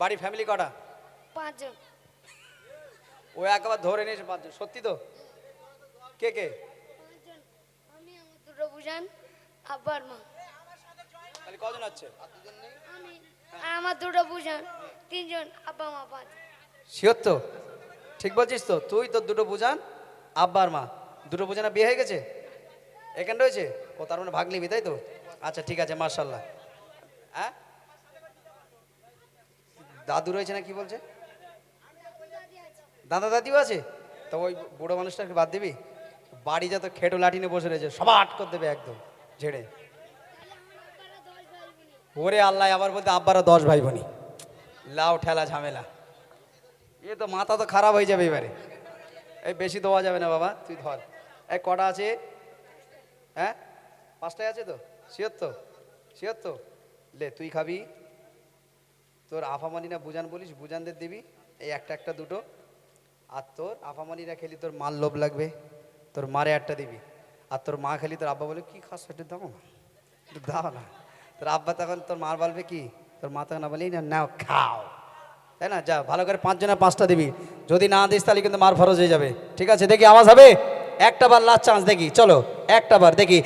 বাড়ি ফ্যামিলি কটা? পাঁচজন। ও একবার ধরে নিয়েছে পাঁচজন সত্যি তো? কে কে? আমি আমার দুটো বুঝান আব্বার মা। তাহলে কজন আছে? আমি আমার দুটো বুঝান তিনজন আব্বা মা পাঁচ। শিওর তো? ঠিক বলছিস তো? তুই তোর দুটো বুঝান আব্বা আর মা। দুটো বুঝানা বিয়ে হয়ে গেছে? এখানে রয়েছে? ও তার মানে ভাগ নিবি তাই তো? আচ্ছা ঠিক আছে মার্শাল্লাহ হ্যাঁ? দাদু রয়েছে না কি বলছে? দাদা দাদিও আছে? তো ওই বুড়ো মানুষটাকে বাদ দিবি? বাড়ি যত খেটো লাঠি নিয়ে বসে রয়েছে, সব আট করে দেবে একদম, ঝেড়ে। ওরে আল্লাহ, আবার বলতে আব্বারা দশ ভাই বোনি লাউ ঠেলা ঝামেলা। এ তো মাথা তো খারাপ হয়ে যাবে এবারে। এই বেশি দেওয়া যাবে না বাবা, তুই ধর। এই কটা আছে? হ্যাঁ? পাঁচটায় আছে তো? শিওর তো? শিওর তো? লে, তুই খাবি। তোর আফামানি না বুজান বলিস বুজানদের দিবি এই একটা একটা দুটো। আর তোর আফামানিরা খেলি তোর মাল লোভ লাগবে তোর মারে একটা দিবি। আর তোর মা খেলি তোর আব্বা বলে কি খাস একটু দাও না একটু দাও না। তোর আব্বা তখন তোর মার বলবে কি তোর মা তখন বলি না নাও খাও। তাই না? যা ভালো করে পাঁচজনে পাঁচটা দিবি। যদি না দিস তাহলে কিন্তু মার ফরজ হয়ে যাবে। ঠিক আছে দেখি আওয়াজ হবে? একটা বার লাস্ট চান্স দেখি চলো একটা বার দেখি।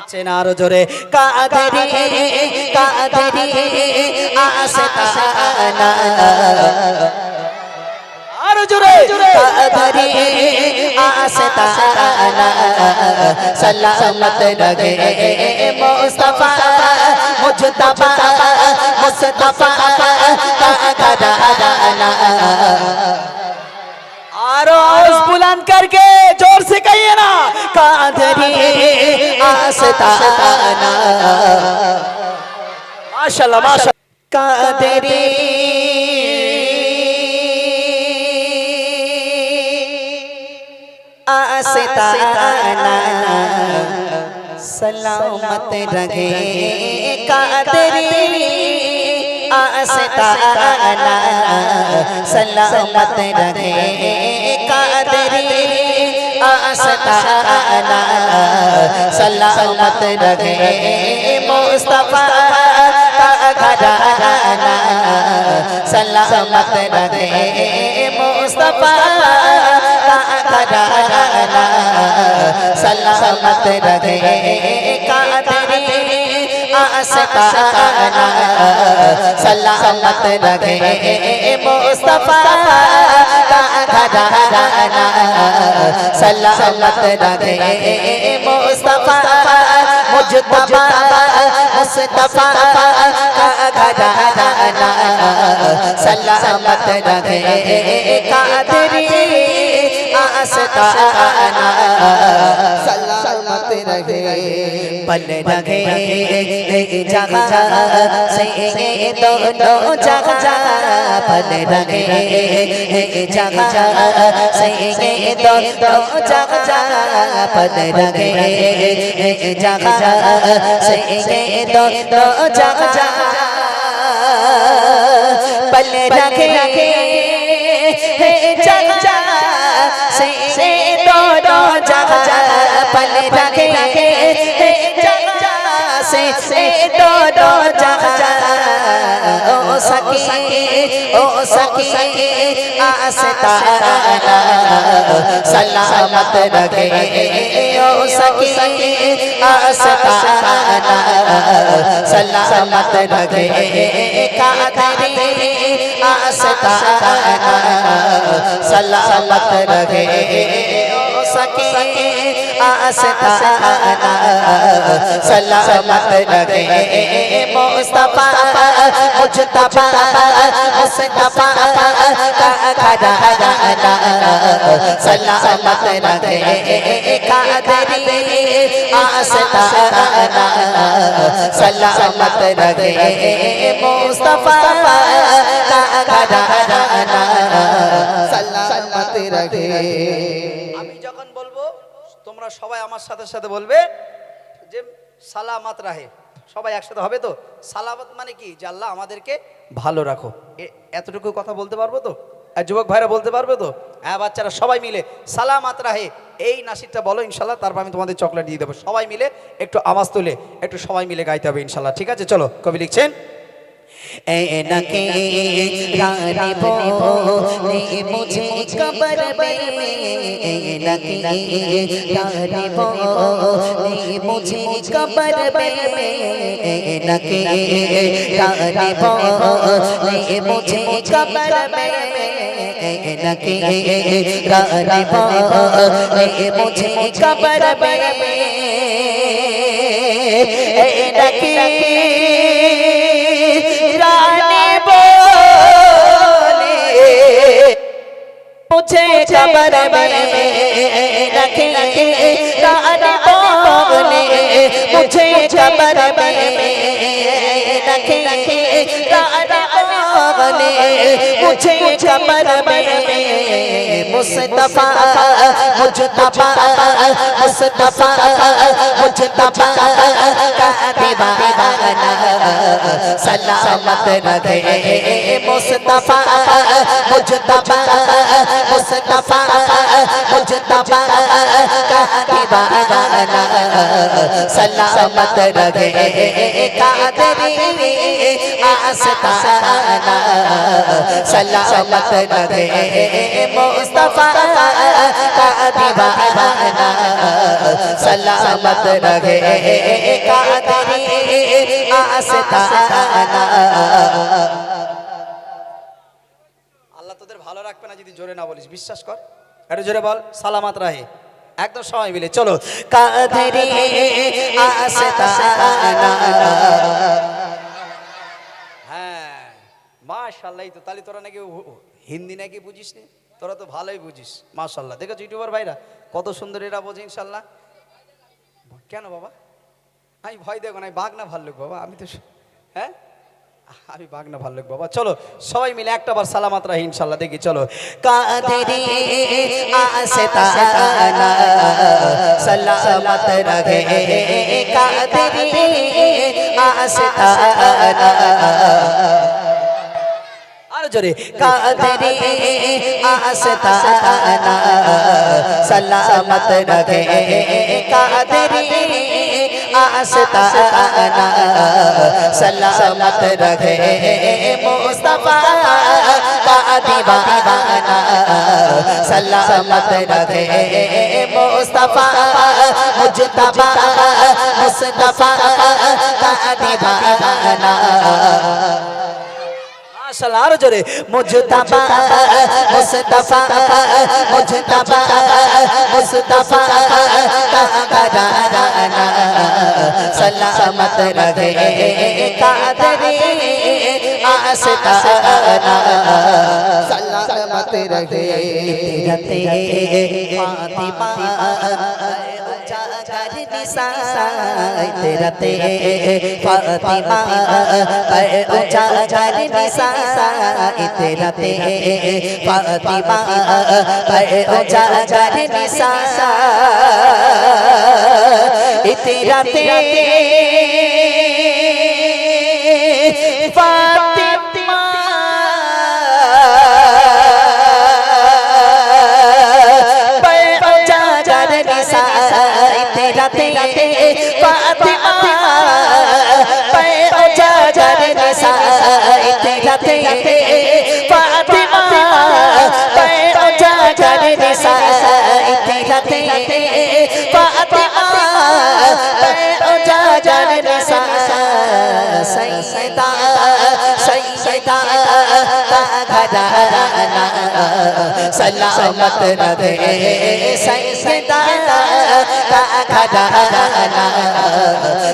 হচ্ছে না আরও জোরে। কাঁধেরি কাঁধেরি আস্তানা আরও জোরে। কাঁধেরি আস্তানা সলামত রগে মুস্তাফা, মুজতবা, মুস্তাফা কাদানা आवाज़ बुलंद करके ज़ोर से कहिए ना कांधरी आस्ताना माशाल्लाह माशाल्लाह। आस्ताना सलामत रहे कांधरी आस्ताना सलामत रहे। आस्ताना सलामत रहे मुस्तफा का घराना सलामत रहे मुस्तफा का घराना सलामत रहे कादरी आस्ताना सलामत रहे मुस्तफा का घराना सलामत रहे मुस्तफा मुजतबा मुस्तफा का घराना सलामत रहे कादरी आस्ताना सलामत रहे बल रहे जगह से दोनों जगह बल रहे जगह से दोनों जगह बल रहे जगह से दोनों जगह पल रखे पल रखे जगह से दोनों जगह ओ सखी ओ सखी आस्ताना सलामत रखे ओ सखी आस्ताना सलामत रखे कादरी आस्ताना सलामत रखे ओ सखी मस्ताना सलामत लगे मुस्तफा मुजतबा मुस्तफा कराना सलामत लगे कादरी आस्ताना सलामत लगे मुस्तफा कराना सलामत लगे তোমরা সবাই আমার সাথে সাথে বলবে যে সালামাত রাহে। সবাই একসাথে হবে তো? সালামত মানে কি? যে আল্লাহ আমাদেরকে ভালো রাখো। এতটুকু কথা বলতে পারব তো? আর যুবক ভাইরা বলতে পারবে তো? হ্যাঁ বাচ্চারা সবাই মিলে সালামাত রাহে, এই নাসিরটা বলো ইনশাল্লাহ, তারপর আমি তোমাদের চকলেট দিয়ে দেবো। সবাই মিলে একটু আওয়াজ তুলে, একটু সবাই মিলে গাইতে হবে ইনশাল্লাহ। ঠিক আছে? চলো, কবি লিখছেন ऐनके रानी बोले मुझे कबर में ऐनके रानी बोले मुझे कबर में ऐनके रानी बोले मुझे कबर में ऐनके मुझे कबर में ऐनके मुझे कबर में रखे रानी बोले मुझे कबर में रखे रानी बोले मुझे कबर में मुस्तफा मुजतबा मुस्तफा मुजतबा का दीवाना सलामत रहे मुस्तफा मुजतबा मुस्तफा मुजतबा का दीवाना सलामत रहे कादरी आस्ताना सलामत रहे मुस्तफा का दीवाना सलामत रहे कादरी आस्ताना আল্লাহ তোদের ভালো রাখবে না যদি জোরে না বলিস বিশ্বাস কর একটু জোরে বল সালামাত রাহে একদম সবাই মিলে চলো কাদরি আস্তানা হ্যাঁ মাশাল্লাহ এই তো তাহলে তোরা নাকি উ- উ- হিন্দি নাকি বুঝিস নি তোরা তো ভালোই বুঝিস মাশাল্লাহ দেখেছ ইউটিউবার ভাইরা? কত সুন্দর এরা বোঝে ইনশাল্লাহ কেন বাবা? আমি ভয় দেখো না বাঘ না ভাল্লুক বাবা আমি তো হ্যাঁ? আমি বাঘ না ভাল্লুক বাবা। চলো সবাই মিলে একটা বার সালামাত রাহি ইনশাল্লাহ দেখি চলো। কাদরি আস্তানা সলামত রহে কাদরি আস্তানা আর জোরে কাদরি आस्ताना सलामत रखे कादरी आस्ताना सलामत रखे मुस्तफा दीवाना सलामत रखे मुस्तफा मुझतबा मुस्तफा दीवाना আসসালাম আরও জোরে মুজতাফা মুজতাফা মুজতাফা মুজতাফা সালামত রহে সালামত রহে उजागर निसाई तेरा ते फातिमा उजागर निसाई तेरा ते फातिमा उजागर निसाई तेरा ते फातिमा तेरा ते फातिमा उजागर निसाई तेरा ते फातिमा उजागर निसाई तेरा ते फातिमा उजागर निसाई सैयदा सैयदा घराना सलामत रहे सैयदा घराना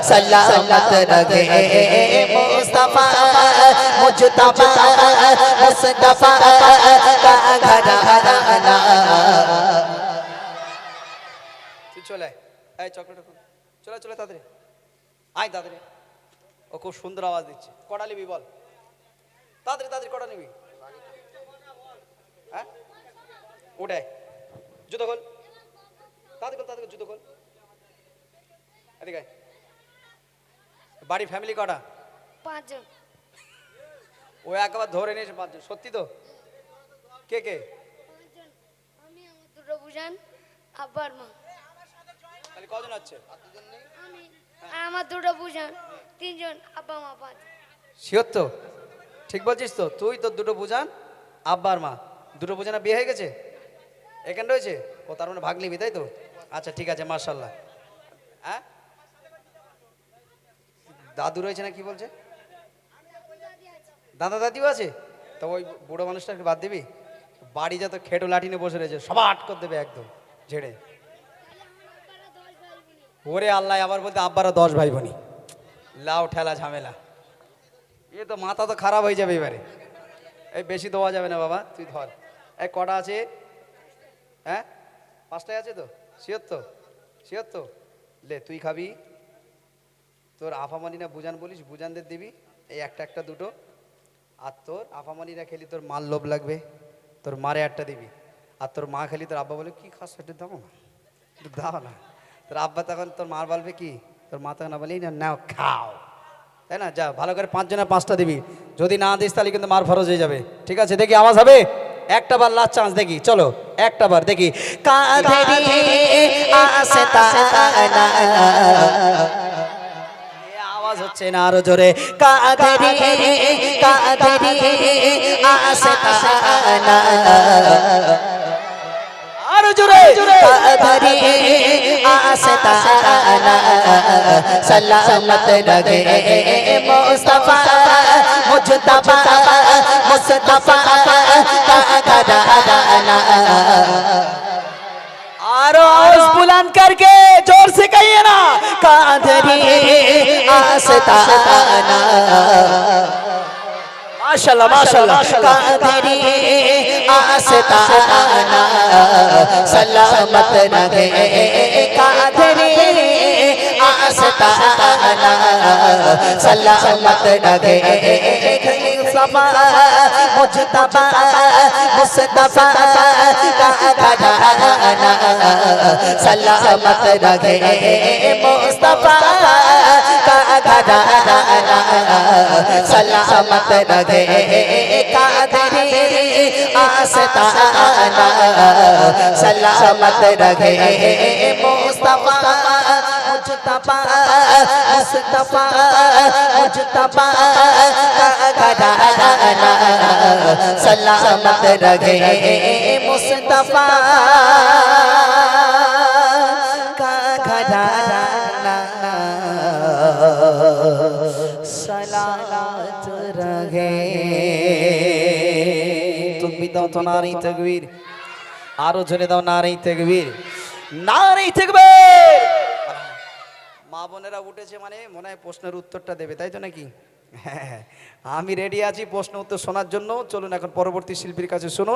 सलामत रहे मुस्तफा मुजतबा मुस्तफा घराना তুই চলে আয়। এই চকলেট চলে চলে তাড়াতাড়ি আয় তাড়াতাড়ি ও খুব সুন্দর আওয়াজ দিচ্ছে কটা নিবি বল তাড়াতাড়ি তাড়াতাড়ি কটা নিবি হ্যাঁ উঠে জুতো খোল তাড়াতাড়ি খোল, জুতো খোল। এদিকে বাড়ি ফ্যামিলি কটা? পাঁচজন। ও একবার ধরে নিয়েছে পাঁচজন। সত্যি তো? কে কে? পাঁচজন। বুঝান আব্বার মা। তাহলে কজন আমি আমার দুটো বুঝান তিনজন আব্বা মা পাঁচ শিওর তো? ঠিক বলছিস তো? তুই তোর দুটো বুঝান আব্বার মা। দুটো বুঝানা বিয়ে হয়ে গেছে? এখানে রয়েছে? ও তার মানে ভাগ নিবি তাই তো? আচ্ছা ঠিক আছে মার্শাল্লাহ হ্যাঁ? দাদু রয়েছে না কি বলছে? দাদা দাদিও আছে? তো ওই বুড়ো মানুষটাকে বাদ দিবি? বাড়ি যত খেটো লাঠি নিয়ে বসে রয়েছে, সব আট করে দেবে একদম, ঝেড়ে। ওরে আল্লাহ, আবার বলতে আব্বারও দশ ভাই বোনি লাউ ঠেলা ঝামেলা। এ তো মাথা তো খারাপ হয়ে যাবে এবারে। এই বেশি দেওয়া যাবে না বাবা, তুই ধর। এই কটা আছে? হ্যাঁ? পাঁচটায় আছে তো? শিওর তো শিওর লে তুই খাবি। তোর আফামানি না বুজান বলিস বুজানদের দিবি। এই একটা একটা, দুটো। আর তোর আফামানিরা খেলি তোর মাল লোভ লাগবে। তোর মারে একটা দিবি। আর তোর মা খেলি তোর আব্বা বলে, কি খাস একটু দাও না। দাও না। তোর আব্বা তখন তোর মার বলবে কি? তোর মা তখন বলি না, নাও, খাও। তাই না? যা, ভালো করে পাঁচজনে পাঁচটা দিবি। যদি না দিস তাহলে কিন্তু মার ফরজ হয়ে যাবে। ঠিক আছে? দেখি আওয়াজ হবে? একটা বার লাস্ট চান্স দেখি চলো একটা বার দেখি আওয়াজ হচ্ছে না আরও জোরে আরও জোরে সলামত মুস্তাফা মুজতাবা মুস্তাফা কাদানা আরও আওয়াজ বুলান করকে জোর সে কহিয়ে না। কাদরি আস্তানা। মাশাআল্লাহ মাশাআল্লাহ। কাদরি আস্তানা। সালামত রহে কাদরি আস্তানা। সালামত রহে मुस्तफा मुजतबा मुस्तफा कांधराना सलामत रहे मुस्तफा कांधराना सलामत रहे कादरी आस्ताना सलामत रहे मुस्तफा मुस्तफा मुस्तफा मुस्तफा कराना सलामत रहे मुस्तफा का घराना सलामत रहे तुम भी दो तो नारी तकबीर आरो जने दो नारी तकबीर नारी तकबीर বোনেরা উঠেছে মানে মনে হয় প্রশ্নের উত্তরটা দেবে, তাই তো নাকি? হ্যাঁ আমি রেডি আছি প্রশ্ন উত্তর শোনার জন্য। চলুন এখন পরবর্তী শিল্পীর কাছে শুনুন।